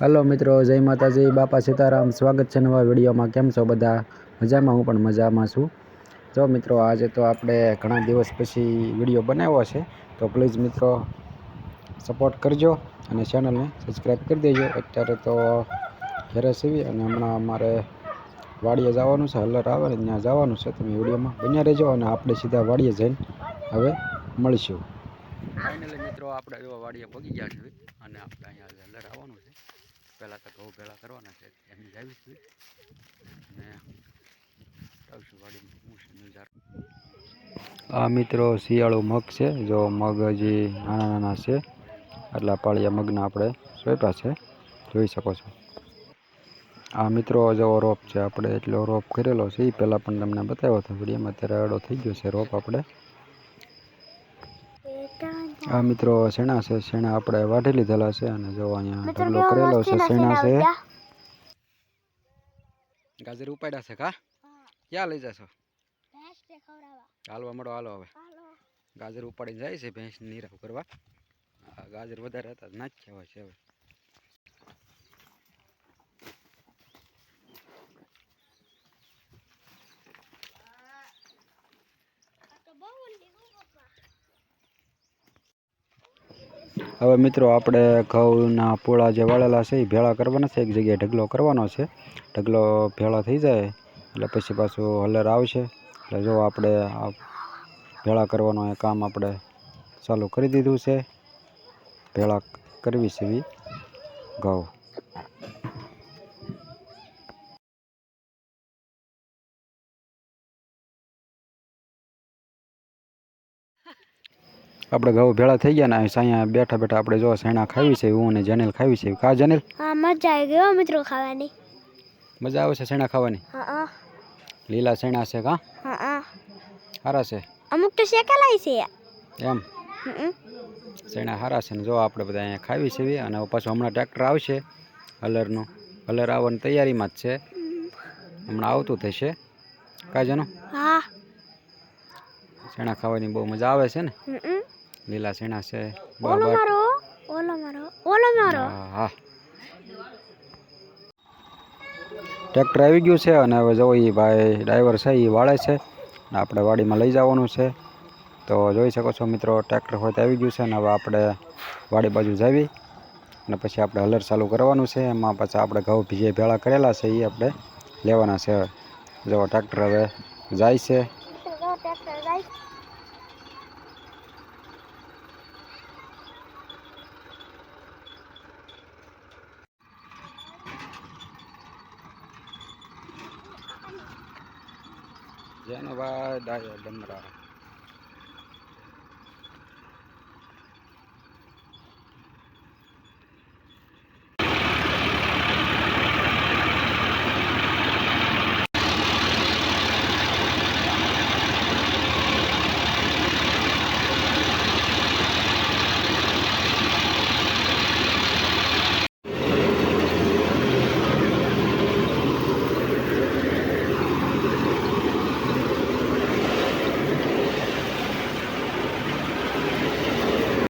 Hello મિત્રો, જય માતાજી બાપા સીતારામ, સ્વાગત છે નવા વિડીયોમાં. કેમ છો બધા? મજામાં હું પણ મજામાં છું. જો મિત્રો, આજે તો આપણે ઘણા દિવસ પછી વીડિયો બનાવ્યો છે, તો પ્લીઝ મિત્રો સપોર્ટ કરજો અને ચેનલને સબસ્ક્રાઈબ કરી દેજો. અત્યારે તો ઘરે સીવી અને હમણાં અમારે વાડીએ જવાનું છે હલર આવે ને ત્યાં જવાનું છે. તમે વિડીયોમાં બન્યા રહેજો અને આપણે સીધા વાડીએ જઈને હવે મળીશું. ફાઇનલી મિત્રો, આપણે જો વાડીએ પગી ગયા છીએ અને આપણે અહીંયા હલર આવવાનું છે. પહેલાં તો ઘઉં ભેળા કરવાના છે એમ જાવી છીએ અને આ મિત્રો શિયાળુ મગ છે, જો મગ હજી નાના નાના છે, આટલા પાળિયા મગના આપણે સોંપ્યા છે, જોઈ શકો છો. આ મિત્રો જેવો રોપ છે, આપણે એટલો રોપ કરેલો છે એ પહેલાં પણ તમને બતાવ્યો હતો વિડીયોમાં અત્યારે અડો થઈ ગયો છે રોપ આપણે. આ મિત્રો શેણા છે? શેણા આપણે વાઢી લીધેલા છે અને જો અહીંયા ઢગલો કરેલો છે શેણા છે? ગાજર ઉપાડ્યા છે કા? ક્યાં લઈ જશો? હાલવા મળો હાલો હવે. ગાજર ઉપાડીને જાય છે ભેંસ નીરાવ કરવા. ગાજર વધારે હતા નાખ્યા હોય છે હવે. હવે મિત્રો આપણે ઘઉંના પોળા જે વાળેલા છે એ ભેળા કરવાના છે. એક જગ્યાએ ઢગલો કરવાનો છે. ઢગલો ભેળા થઈ જાય એટલે પછી પાછું હલર આવશે. એટલે જો આપણે આ ભેળા કરવાનું એ કામ આપણે ચાલુ કરી દીધું છે. ભેળા કરવી છે ઘઉં. આપણે ઘઉં ભેળા થઈ ગયા ને અહીંયા બેઠા બેઠા આપણે જો શેણા ખાવી છે હું અને જનેલ ખાવી છે. કા જનેલ? હા મજા આવી ગઈ મિત્રો ખાવાની. મજા આવે છે સેણા ખાવાની? હા લીલા શેણા છે કા? હા હા. સારા છે. અમુક તો શેકેલા છે. એમ. શેણા સારા છે ને જો આપણે બધા અહીંયા ખાવી છે અને પાછું હમણાં ટ્રેક્ટર આવશે હલરનું. હલર આવવાની તૈયારીમાં જ છે. હમણાં આવતું થશે કાજનો? હા. શેણા ખાવાની બહુ મજા આવે છે ને. લીલા શેણા છે ઓલો મારો ઓલો મારો ઓલો મારો. હા હા. ટ્રેક્ટર આવી ગયું છે અને હવે જો એ ભાઈ ડ્રાઈવર છે એ વાળે છે. ને આપણે વાડીમાં લઈ જવાનું છે. તો જોઈ શકો છો મિત્રો ટ્રેક્ટર હોય તો આવી ગયું છે અને હવે આપણે વાડી બાજુ જાવી. અને પછી આપણે હલર ચાલુ કરવાનું છે. એમાં પાછા આપણે ઘઉં ભીજે ભેળા કરેલા છે એ આપણે લેવાના છે. જો ટ્રેક્ટર હવે જાય છે. જેનો ભાઈ ડાયો ડમરા